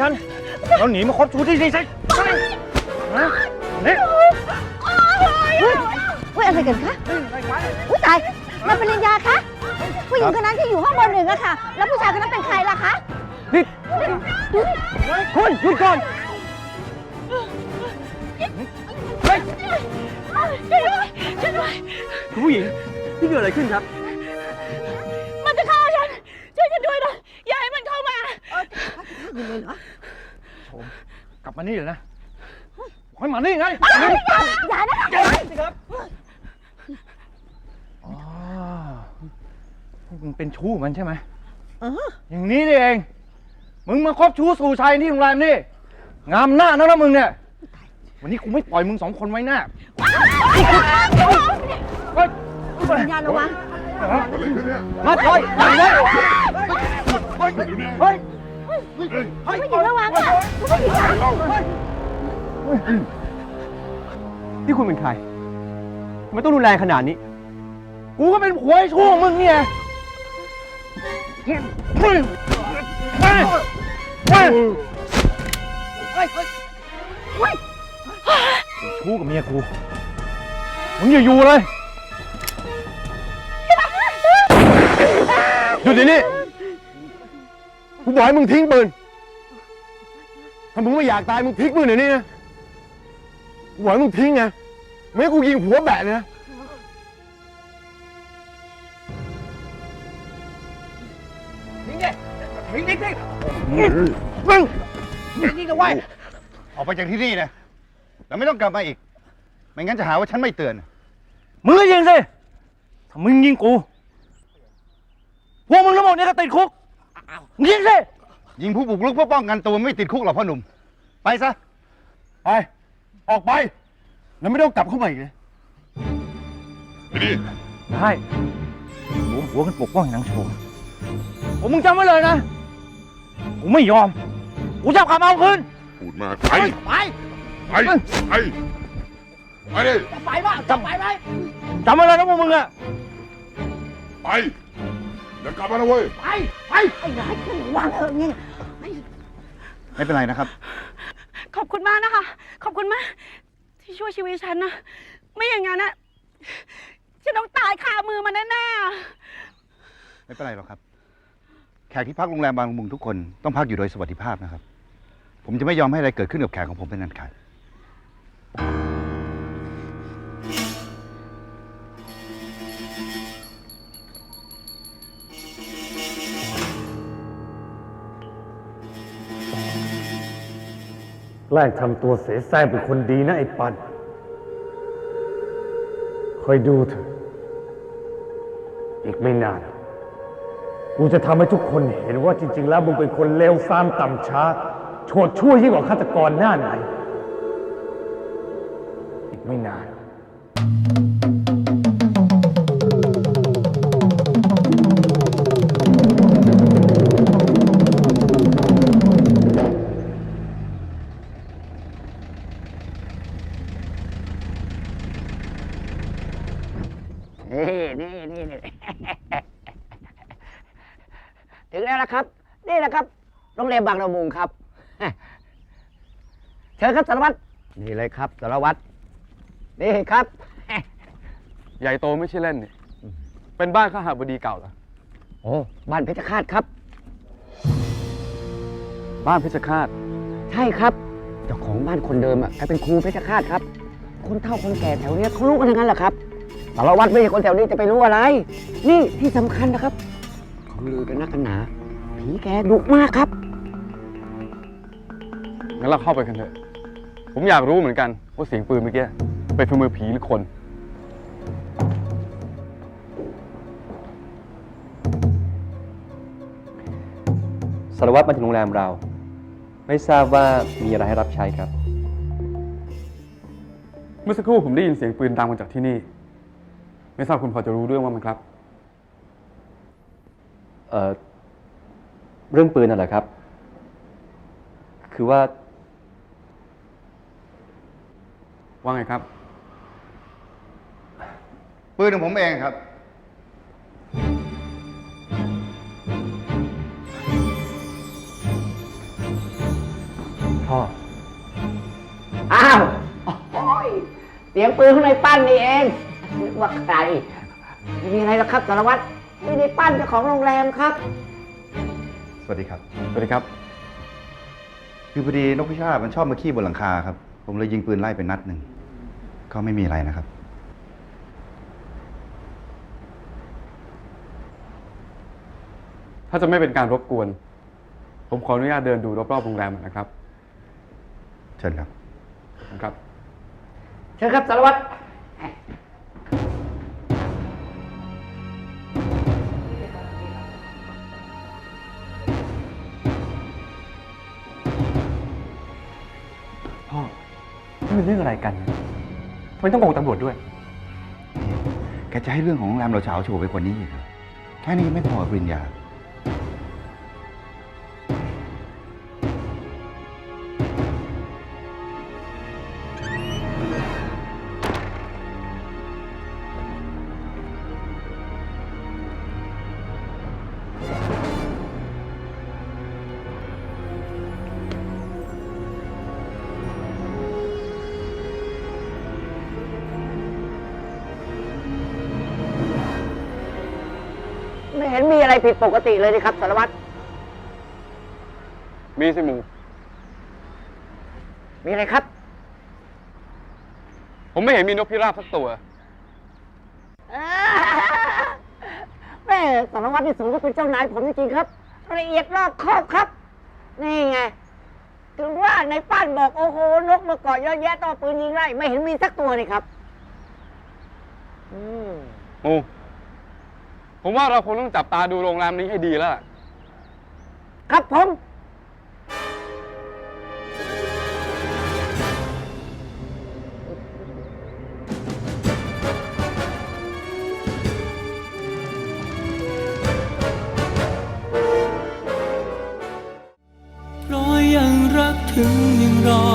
ฉันแล้วหนีมาคบชู้ที่นี่ใช่ใช่นะนี่เฮ้ยเฮ้ยอะไรกันคะอุ้ยตายนายปริญญาคะผู้หญิงคนนั้นที่อยู่ห้องบนหนึ่งอะค่ะ แล้วผู้ชายคนนั้นเป็นใครล่ะคะนี่คุณหยุดก่อนเฮ้ยช่วยด้วยช่วยด้วยคุณผู้หญิงที่เกิดอะไรขึ้นครับ กลับมานี่เลยนะให้มานี่ไงอย่านะสิครับอ๋อพวกมึงเป็นชู้มันใช่ไหมเอออย่างนี้นี่เอง มึงมาคบชู้สู่ชัยที่โรงแรมนี่ งามหน้านักนะมึงเนี่ย วันนี้กูไม่ปล่อยมึงสองคนไว้แน่เฮ้ยปริญญาระวังมาถอยอย่าไว้เฮ้ย นี่คุณเป็นใครทำไมต้องรุนแรงขนาดนี้ กูก็เป็นผัวไอ้ชู้ของมึงเนี่ยเฮ้ยเฮ้ยเฮ้ยเฮ้ยเฮ้ยเฮ้ยชู้กับเมียกูมึงอย่าอยู่เลยหยุดเดี๋ยวนี้กูบอกให้มึงทิ้งปืน ถ้ามึงไม่อยากตายมึงทิ้งปืนเดี๋ยวนี้นะ กูบอกให้มึงทิ้งไงไม่งั้นกูยิงหัวแบะเลยนะทิ้งดิทิ้งดิทิ้งมึงทิ้งเอาไว้ออกไปจากที่นี่นะแล้วไม่ต้องกลับมาอีก ไม่งั้นจะหาว่าฉันไม่เตือน มึงก็ยิงสิถ้ามึงยิงกู พวกมึงทั้งหมดเนี่ยก็ติดคุกมึงยิงสิ ยิงผู้บุกรุกเพื่อป้องกันตัวไม่ติดคุกหรอกพ่อหนุ่ม ไปซะ ไป ออกไป แล้วไม่ต้องกลับเข้ามาอีกเลยได้รวมหัวกันปกป้องนางโชว์ผมมึงจำไว้เลยนะกูไม่ยอมกูจะกลับมาเอาคืนพูดมากไปไป ไปไปไปดิไปบ้าจะไปไหมจำไว้เลยนะพวกมึงอะไปเดี๋ยวกลับมานะเว้ยไปไปไอ้ร้ายขึ้นวางเถอะนี่ไม่เป็นไรนะครับ ขอบคุณมากนะคะ ขอบคุณมาก ที่ช่วยชีวิตฉันนะ ไม่อย่างนั้นนะฉันต้องตายคามือมันแน่ๆอะไม่เป็นไรหรอกครับ แขกที่พักโรงแรมบางมุงทุกคนต้องพักอยู่โดยสวัสดิภาพนะครับ ผมจะไม่ยอมให้อะไรเกิดขึ้นกับแขกของผมเป็นอันขาด แกล้งทำตัวเสแสร้งเป็นคนดีนะไอ้ปันคอยดูเถอะ อีกไม่นาน กูจะทำให้ทุกคนเห็นว่าจริง ๆ แล้วมึงเป็นคนเลวซ้ำต่ำช้าโฉดชั่วยิ่งกว่าฆาตกรหน้าไหน อีกไม่นาน นี่นี่นี่นี่ถึงแล้วนะครับ นี่แหละครับโรงแรมบางระมุงครับ เชิญครับสารวัตรนี่เลยครับสารวัตรนี่ครับใหญ่โตไม่ใช่เล่นนี่เป็นบ้านข้าหาบดีเก่าเหรอโอ้บ้านเพชรฆาตครับ บ้านเพชรฆาตใช่ครับเจ้าของบ้านคนเดิมอะแกเป็นครูเพชรฆาตครับ คนเฒ่าคนแก่แถวเนี้ยเขารู้กันทั้งนั้นแหละครับ สารวัตรไม่ใช่คนแถวนี้จะไปรู้อะไร นี่ที่สำคัญนะครับเขาลือกันนักกันหนา ผีแกดุมากครับ งั้นเราเข้าไปกันเถอะ ผมอยากรู้เหมือนกันว่าเสียงปืนเมื่อกี้เป็นฝีมือผีหรือคน สารวัตรมาถึงโรงแรมเรา ไม่ทราบว่ามีอะไรให้รับใช้ครับ เมื่อสักครู่ผมได้ยินเสียงปืนดังมาจากที่นี่ ไม่ทราบคุณพอจะรู้เรื่องว่ามันครับ เอ่อ เรื่องปืนน่ะเหรอครับ คือว่าว่าไงครับ ปืนของผมเองครับ พ่อ อ้าว โอ้ยเสียงปืนข้างในปั้นนี่เองนึก ว่าใครไม่มีอะไรหรอกครับสารวัตรไม่ได้ปั้นเจ้าของโรงแรมครับ สวัสดีครับ สวัสดีครับ คือพอดีนกพิราบมันชอบมาขี้บนหลังคาครับ ผมเลยยิงปืนไล่ไปนัดหนึ่งก็ไม่มีอะไรนะครับ ถ้าจะไม่เป็นการรบกวน ผมขออนุญาตเดินดูรอบๆโรงแรมหน่อยนะครับ เชิญครับขอบคุณครับ เชิญครับสารวัตร นี่เป็นเรื่องอะไรกันทำไมต้องโกงตำรวจด้วย แกจะให้เรื่องของโรงแรมเราเฉาโชว์ไปกว่านี้อีกเหรอแค่นี้ยังไม่พอปริญญา ไม่เห็นมีอะไรผิดปกติเลยนี่ครับสารวัตร มีสิหมู มีอะไรครับ ผมไม่เห็นมีนกพิราบสักตัว แม่สารวัตรที่สูงก็เป็นเจ้านายผมจริงๆครับ ละเอียดรอบคอบครับ นี่ไง ถึงว่าในป้านบอกโอ้โหนกมาเกาะเยอะแยะต่อปืนยิงไล่ไม่เห็นมีสักตัวนี่ครับ อืมโอ้ ผมว่าเราคงต้องจับตาดูโรงแรมนี้ให้ดีแล้วล่ะครับผม เพราะยังรักถึงยังรอ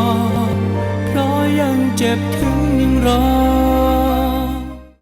เพราะยังเจ็บถึงยังรอ